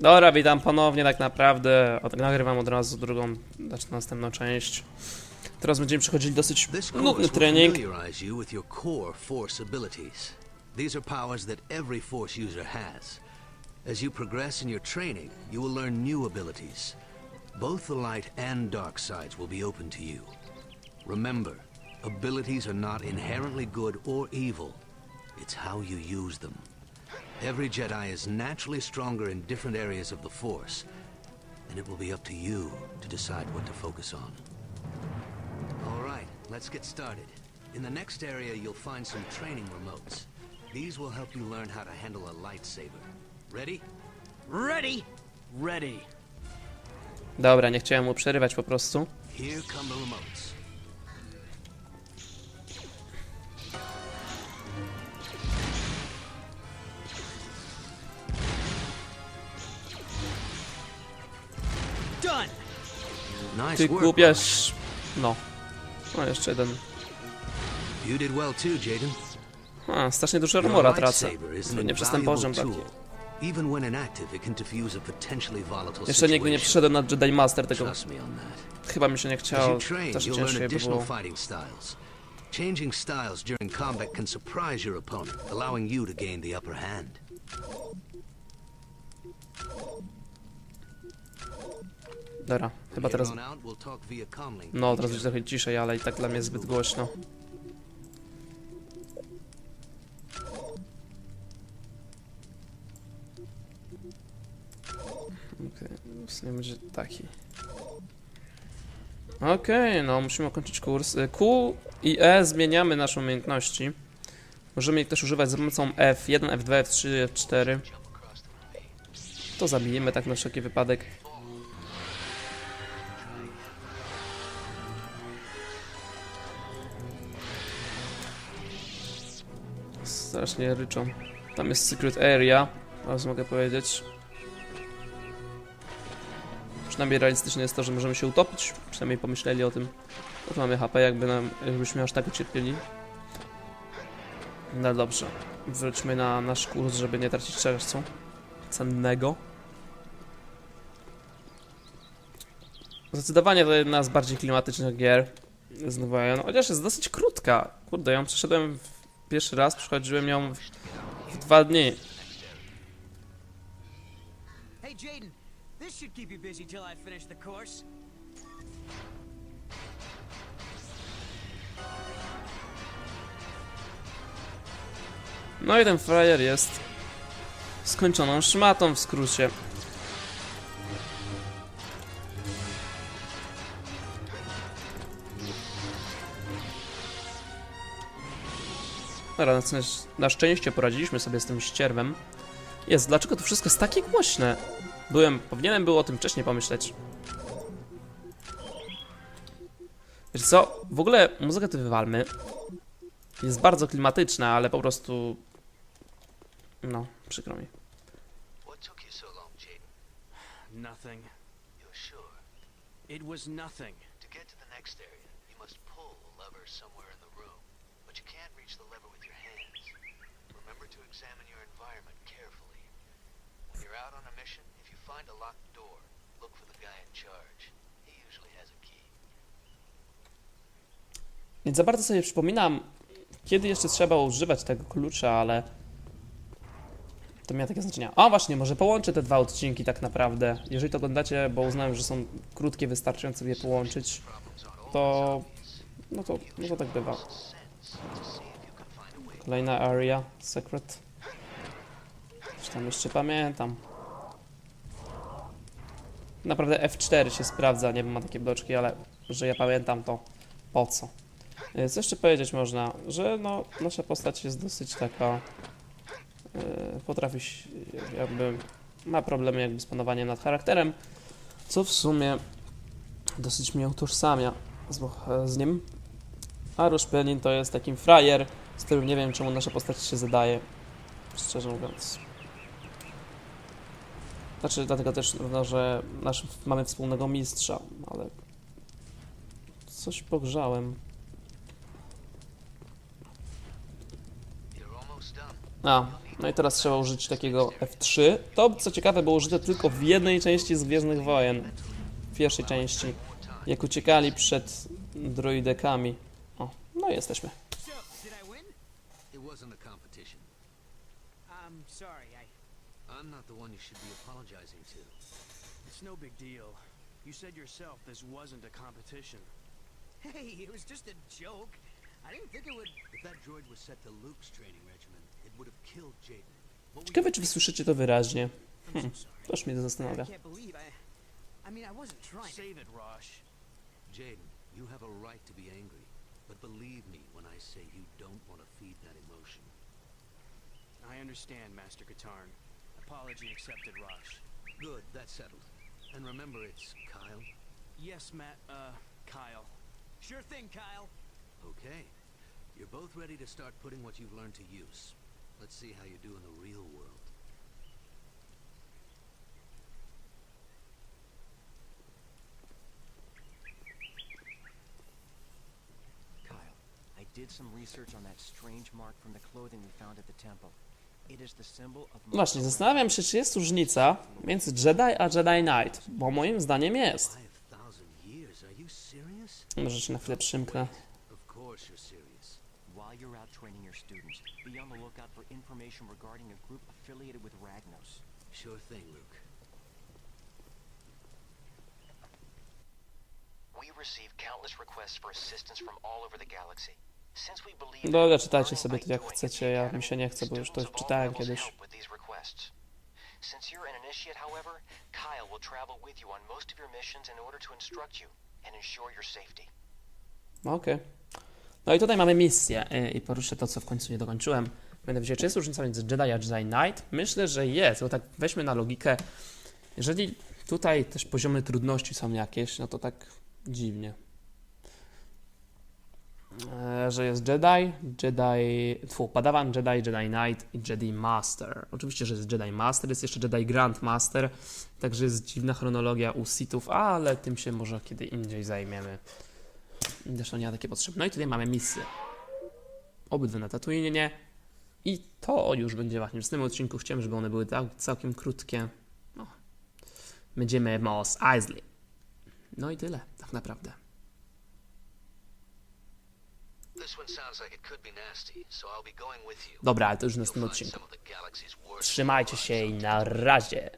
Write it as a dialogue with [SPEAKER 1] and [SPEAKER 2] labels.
[SPEAKER 1] Dobra, witam ponownie tak naprawdę. Od, nagrywam od razu drugą, znaczy następną część. Teraz będziemy przechodzili dosyć nudny trening.
[SPEAKER 2] These are powers that every force user has. As you progress in your training, you will learn new abilities. Both the light and dark sides will be open to you. Remember, abilities are not inherently good or evil. It's how you use them. Every Jedi is naturally stronger in different areas of the Force, and it will be up to you to decide what to focus on. All right, let's get started. In the next area, you'll find some training remotes. These will help you learn how to handle a lightsaber. Ready?
[SPEAKER 3] Ready? Ready.
[SPEAKER 1] Dobra, nie chciałem mu przerywać po prostu.
[SPEAKER 2] Here come the remotes.
[SPEAKER 1] Ty
[SPEAKER 2] work.
[SPEAKER 1] głupiasz... No. No, jeszcze jeden. A, strasznie dużo armora tracę. nie przez ten poziom taki. Jeszcze nigdy nie przyszedłem na Jedi Master tego. Chyba mi się nie chciało. Też
[SPEAKER 2] learn
[SPEAKER 1] by było.
[SPEAKER 2] Changing styles during combat can surprise your opponent, allowing you to gain the upper hand.
[SPEAKER 1] Dobra, chyba teraz... No, teraz będzie trochę ciszej, ale i tak dla mnie zbyt głośno. Okej, okay, nie będzie taki. Okej, no musimy ukończyć kurs. Q i E zmieniamy nasze umiejętności. Możemy ich też używać za pomocą F1, F2, F3, F4. To zabijemy tak na wszelki wypadek. Strasznie ryczą. Tam jest secret area, teraz mogę powiedzieć. Przynajmniej realistyczne jest to, że możemy się utopić. Przynajmniej pomyśleli o tym. No to mamy HP, jakby nam, jakbyśmy aż tak ucierpieli. No dobrze. Wróćmy na nasz kurs, żeby nie tracić czegoś? Cennego. Zdecydowanie to jedna z bardziej klimatycznych gier z Nowa no, chociaż jest dosyć krótka. Kurde, ją przeszedłem w pierwszy raz, przechodziłem ją w, w dwa dni.
[SPEAKER 3] Hey, Jaden. This should keep you busy till I finish the course.
[SPEAKER 1] No i ten frajer jest skończoną szmatą w skrócie. Dobra, na, szczęście- na szczęście poradziliśmy sobie z tym ścierwem. Jest, dlaczego to wszystko jest takie głośne? Byłem, powinienem było o tym wcześniej pomyśleć. Wiesz co, w ogóle muzykę tu wywalmy. Jest bardzo klimatyczna, ale po prostu... No, przykro mi.
[SPEAKER 3] Nothing.
[SPEAKER 2] You're sure?
[SPEAKER 3] It was nothing.
[SPEAKER 2] To get to the next area, you must pull a lever somewhere in the room. But you can't reach the lever with your hands. Remember to examine your environment carefully. When you're out on a mission, if you find a locked door, look for the guy in charge. He usually has a key.
[SPEAKER 1] Więc za bardzo sobie przypominam, kiedy jeszcze trzeba używać tego klucza, ale... To miało takie znaczenie. A właśnie, może połączę te dwa odcinki tak naprawdę. Jeżeli to oglądacie, bo uznałem, że są krótkie, wystarczająco je połączyć, to... No to, no to tak bywa. Kolejna area, secret. Tam jeszcze pamiętam. Naprawdę F4 się sprawdza, nie ma takie bloczki, ale że ja pamiętam to po co. E, Co jeszcze powiedzieć można, że no, nasza postać jest dosyć taka, e, potrafi jakby, ma problemy jakby z panowaniem nad charakterem, co w sumie dosyć mnie utożsamia z, z nim. A Ruszpelin to jest takim frajer, z którym nie wiem czemu nasza postać się zadaje, szczerze mówiąc. Znaczy, dlatego też, no, że nasz, mamy wspólnego mistrza, ale coś pogrzałem. A, no i teraz trzeba użyć takiego F3. To, co ciekawe, było użyte tylko w jednej części z Gwiezdnych Wojen. W pierwszej części. Jak uciekali przed droidekami. O, no i jesteśmy.
[SPEAKER 2] It wasn't a competition.
[SPEAKER 3] I'm sorry, I...
[SPEAKER 2] I'm not the one you should be apologizing to.
[SPEAKER 4] It's no big deal. You said yourself this wasn't a competition.
[SPEAKER 3] Hey, it was just a joke. I didn't think it would...
[SPEAKER 2] If that droid was set to Luke's training regimen, it would have killed Jaden. What were
[SPEAKER 1] Ciekawe, czy wysłyszycie to wyraźnie.
[SPEAKER 4] I'm so hmm. sorry.
[SPEAKER 1] Toż mnie to zastanawia.
[SPEAKER 3] I can't believe I... I mean, I wasn't trying.
[SPEAKER 4] Save it, Rosh.
[SPEAKER 2] Jaden, you have a right to be angry, but believe me when I say you don't want to feed that emotion.
[SPEAKER 4] I understand, Master Katarn. Apology accepted, Rosh.
[SPEAKER 2] Good, that's settled. And remember, it's Kyle.
[SPEAKER 4] Yes, Matt, uh, Kyle.
[SPEAKER 3] Sure thing, Kyle.
[SPEAKER 2] Okay. You're both ready to start putting what you've learned to use. Let's see how you do in the real world.
[SPEAKER 5] Kyle, I did some research on that strange mark from the clothing we found at the temple.
[SPEAKER 1] Właśnie, zastanawiam się, czy jest różnica między Jedi a Jedi Knight, bo moim zdaniem jest. Może się na chwilę przymknę.
[SPEAKER 2] Sure thing, Luke.
[SPEAKER 6] We receive countless requests for assistance from all over the galaxy.
[SPEAKER 1] Dobra, czytajcie sobie to jak
[SPEAKER 6] doing
[SPEAKER 1] chcecie, ja mi się nie chce, bo już to czytałem kiedyś.
[SPEAKER 6] Since you're an initiate, however, Kyle will travel with you on most of your missions in order to instruct you and ensure your safety.
[SPEAKER 1] Okej. No i tutaj mamy misję y, i poruszę to, co w końcu nie dokończyłem. Mianowicie, czy jest różnica między Jedi a Jedi Knight? Myślę, że jest, bo tak weźmy na logikę. Jeżeli tutaj też poziomy trudności są jakieś, no to tak dziwnie. E, że jest Jedi, Jedi, tfu, Padawan, Jedi, Jedi Knight i Jedi Master. Oczywiście, że jest Jedi Master, jest jeszcze Jedi Grand Master, także jest dziwna chronologia u Sithów, ale tym się może kiedy indziej zajmiemy. Zresztą nie ma takie potrzeby. No i tutaj mamy misję. Obydwie na Tatooine. I to już będzie właśnie w tym odcinku. Chciałem, żeby one były cał, całkiem krótkie. No. Będziemy Mos Eisley. No i tyle, tak naprawdę.
[SPEAKER 2] This one sounds like it could be nasty, so I'll be going with you.
[SPEAKER 1] Dobra, ale to już w następnym odcinku. Trzymajcie się i na razie.